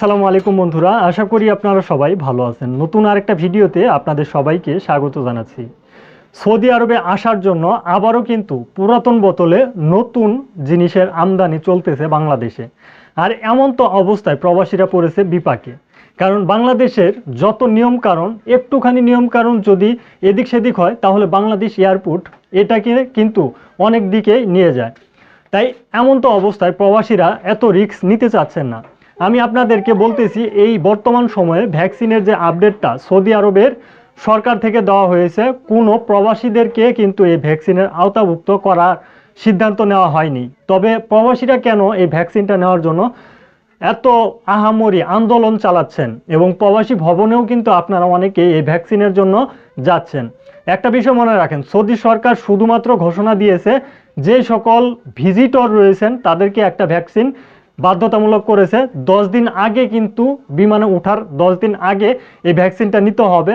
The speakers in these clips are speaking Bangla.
আসসালামু আলাইকুম বন্ধুরা, আশা করি আপনারা সবাই ভালো আছেন। নতুন আরেকটা ভিডিওতে আপনাদের সবাইকে স্বাগত জানাচ্ছি। সৌদি আরবে আসার জন্য আবারও কিন্তু পুরাতন বোতলে নতুন জিনিসের আমদানি চলতেছে বাংলাদেশে। আর এমন তো অবস্থায় প্রবাসীরা পড়েছে বিপাকে। কারণ বাংলাদেশের যত নিয়ম কারণ একটুখানি নিয়ম কারণ যদি এদিক সেদিক হয়, তাহলে বাংলাদেশ এয়ারপোর্ট এটাকে কিন্তু অনেক দিকে নিয়ে যায়। তাই এমন তো অবস্থায় প্রবাসীরা এত রিস্ক নিতে চাচ্ছেন না। আমি আপনাদেরকে বলতেছি, এই বর্তমান সময়ে ভ্যাকসিনের যে আপডেটটা সৌদি আরবের সরকার থেকে দেওয়া হয়েছে, কোনো প্রবাসীদেরকে কিন্তু এই ভ্যাকসিনের আওতাভুক্ত করার সিদ্ধান্ত নেওয়া হয়নি। তবে প্রবাসীরা কেন এই ভ্যাকসিনটা নেওয়ার জন্য এত আহামরি আন্দোলন চালাচ্ছেন? এবং প্রবাসী ভবনেও কিন্তু আপনারা অনেকে এই ভ্যাকসিনের জন্য যাচ্ছেন। একটা বিষয় মনে রাখেন, সৌদি সরকার শুধুমাত্র ঘোষণা দিয়েছে, যে সকল ভিজিটর রয়েছেন, তাদেরকে একটা ভ্যাকসিন বাধ্যতামূলক করেছে। দশ দিন আগে কিন্তু বিমানে ওঠার দশ দিন আগে এই ভ্যাকসিনটা নিতে হবে।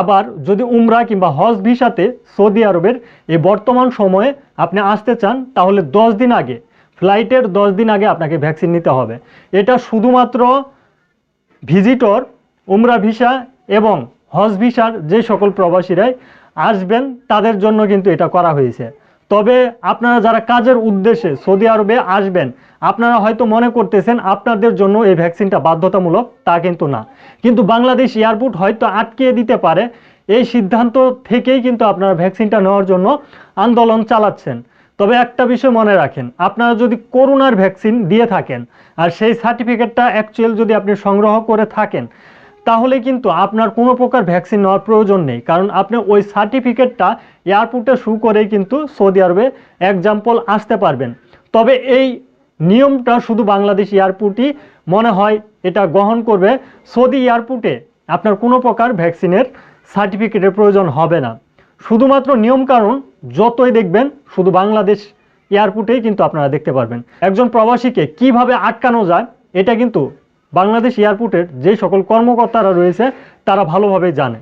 আবার যদি উমরা কিংবা হজ ভিসাতে সৌদি আরবের এই বর্তমান সময়ে আপনি আসতে চান, তাহলে দশ দিন আগে, ফ্লাইটের দশ দিন আগে আপনাকে ভ্যাকসিন নিতে হবে। এটা শুধুমাত্র ভিজিটর, উমরা ভিসা এবং হজ ভিসার যে সকল প্রবাসীরাই আসবেন, তাদের জন্য কিন্তু এটা করা হয়েছে। তবে আপনারা যারা কাজের উদ্দেশ্যে সৌদি আরবে আসবেন, আপনারা হয়তো মনে করতেছেন আপনাদের জন্য এই ভ্যাকসিনটা বাধ্যতামূলক, তা কিন্তু না। কিন্তু বাংলাদেশ এয়ারপোর্ট হয়তো আটকিয়ে দিতে পারে, এই সিদ্ধান্ত থেকেই কিন্তু আপনারা ভ্যাকসিনটা নেওয়ার জন্য আন্দোলন চালাচ্ছেন। তবে একটা বিষয় মনে রাখেন, আপনারা যদি করোনার ভ্যাকসিন দিয়ে থাকেন, আর সেই সার্টিফিকেটটা অ্যাকচুয়াল যদি আপনি সংগ্রহ করে থাকেন তাহলে কিন্তু আপনার কোনো প্রকার ভ্যাকসিন নেওয়ার প্রয়োজন নেই। কারণ আপনি ওই সার্টিফিকেটটা এয়ারপোর্টে শু করেই কিন্তু সৌদি আরবে এক্সাম্পল আসতে পারবেন। তবে এই নিয়মটা শুধু বাংলাদেশ এয়ারপোর্টই মনে হয় এটা গ্রহণ করবে। সৌদি এয়ারপোর্টে আপনার কোনো প্রকার ভ্যাকসিনের সার্টিফিকেটের প্রয়োজন হবে না। শুধুমাত্র নিয়মকানুন যতই দেখবেন, শুধু বাংলাদেশ এয়ারপোর্টেই কিন্তু আপনারা দেখতে পারবেন। একজন প্রবাসীকে কীভাবে আটকানো যায়, এটা কিন্তু বাংলাদেশ এয়ারপোর্টের যে সকল কর্মকর্তারা রয়েছে, তারা ভালোভাবে জানে।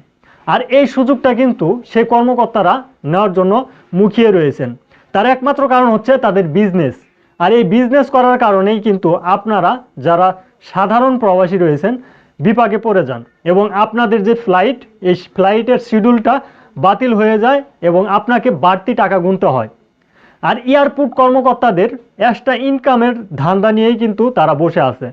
আর এই সুযোগটা কিন্তু সেই কর্মকর্তারা নেওয়ার জন্য মুখিয়ে রয়েছেন। তার একমাত্র কারণ হচ্ছে তাদের বিজনেস আর এই বিজনেস করার কারণেই কিন্তু আপনারা যারা সাধারণ প্রবাসী রয়েছেন, বিপাকে পড়ে যান এবং আপনাদের যে ফ্লাইট এই ফ্লাইটের শিডিউলটা বাতিল হয়ে যায় এবং আপনাকে বাড়তি টাকা গুনতে হয়। আর এয়ারপোর্ট কর্মকর্তাদের এক্সট্রা ইনকামের ধান্দা নিয়েই কিন্তু তারা বসে আছে।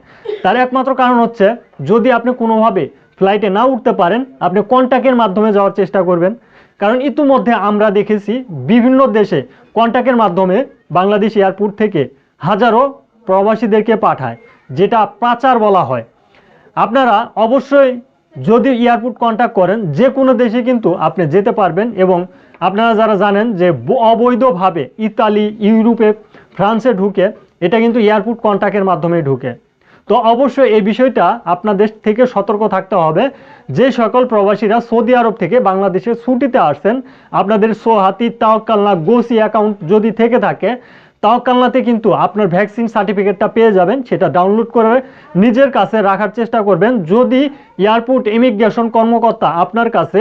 তার একমাত্র কারণ হচ্ছে, যদি আপনি কোনোভাবে ফ্লাইটে না উঠতে পারেন, আপনি কন্ট্যাক্টের মাধ্যমে যাওয়ার চেষ্টা করবেন। কারণ ইতিমধ্যে আমরা দেখেছি বিভিন্ন দেশে কন্ট্যাক্টের মাধ্যমে বাংলাদেশ এয়ারপোর্ট থেকে হাজারো প্রবাসীদেরকে পাঠায়, যেটা পাচার বলা হয়। আপনারা অবশ্যই যদি এয়ারপোর্ট কন্ট্যাক্ট করেন যে কোনো দেশে কিন্তু আপনি যেতে পারবেন এবং আপনারা যারা জানেন যে অবৈধভাবে ইতালি, ইউরোপে, ফ্রান্সে ঢুকে, এটা কিন্তু এয়ারপোর্ট কন্ট্যাক্টের মাধ্যমে ঢুকে। তো অবশ্যই এই বিষয়টা আপনাদের থেকে সতর্ক থাকতে হবে। যে সকল প্রবাসীরা সৌদি আরব থেকে বাংলাদেশে ছুটিতে আসছেন আপনাদের সোহাতি তাওকালনা গোসি অ্যাকাউন্ট যদি থেকে থাকে তাওকালনাতে কিন্তু আপনার ভ্যাকসিন সার্টিফিকেটটা পেয়ে যাবেন, সেটা ডাউনলোড করে নিজের কাছে রাখার চেষ্টা করবেন। যদি এয়ারপোর্ট ইমিগ্রেশন কর্মকর্তা আপনার কাছে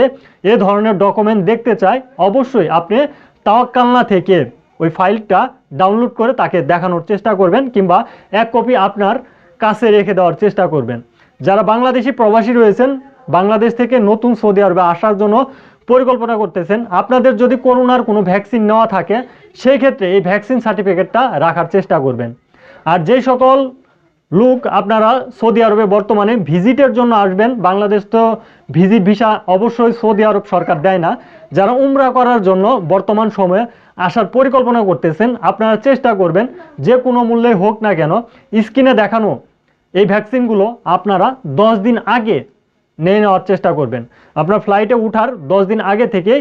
এ ধরনের ডকুমেন্ট দেখতে চায়, অবশ্যই আপনি তাওয়াক্কালনা থেকে ওই ফাইলটা ডাউনলোড করে তাকে দেখানোর চেষ্টা করবেন, কিংবা এক কপি আপনার কাছে রেখে দেওয়ার চেষ্টা করবেন। যারা বাংলাদেশি প্রবাসী রয়েছেন, বাংলাদেশ থেকে নতুন সৌদি আরবে আসার জন্য পরিকল্পনা করতেছেন। আপনাদের যদি করোনার কোনো ভ্যাকসিন নেওয়া থাকে সেই ক্ষেত্রে এই ভ্যাকসিন সার্টিফিকেটটা রাখার চেষ্টা করবেন। আর যে সকল লোক আপনারা সৌদি আরবে বর্তমানে ভিজিটের জন্য আসবেন, বাংলাদেশ তো ভিজিট ভিসা অবশ্যই সৌদি আরব সরকার দেয় না, যারা উমরা করার জন্য বর্তমান সময়ে আসার পরিকল্পনা করতেছেন, আপনারা চেষ্টা করবেন, যে কোনো মূল্যে হোক না কেন, স্ক্রিনে দেখানো এই ভ্যাকসিনগুলো আপনারা দশ দিন আগে নিয়ে নেওয়ার চেষ্টা করবেন। আপনার ফ্লাইটে উঠার দশ দিন আগে থেকে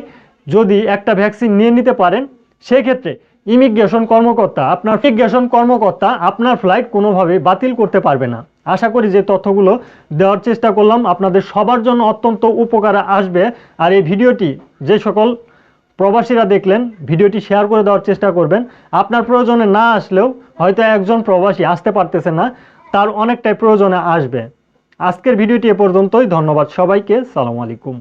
যদি একটা ভ্যাকসিন নিয়ে নিতে পারেন, সেক্ষেত্রে ইমিগ্রেশন কর্মকর্তা, আপনার ইমিগ্রেশন কর্মকর্তা আপনার ফ্লাইট কোনোভাবে বাতিল করতে পারবে না। আশা করি যে তথ্যগুলো দেওয়ার চেষ্টা করলাম। আপনাদের সবার জন্য অত্যন্ত উপকারে আসবে। আর এই ভিডিওটি যে সকল প্রবাসীরা দেখলেন, ভিডিওটি শেয়ার করে দেওয়ার চেষ্টা করবেন। আপনার প্রয়োজনে না আসলেও হয়তো একজন প্রবাসী আসতে পারতেছে না, তার অনেকটাই প্রয়োজনে আসবে। আজকের ভিডিওটি এ পর্যন্তই। ধন্যবাদ সবাইকে। সালাম আলাইকুম।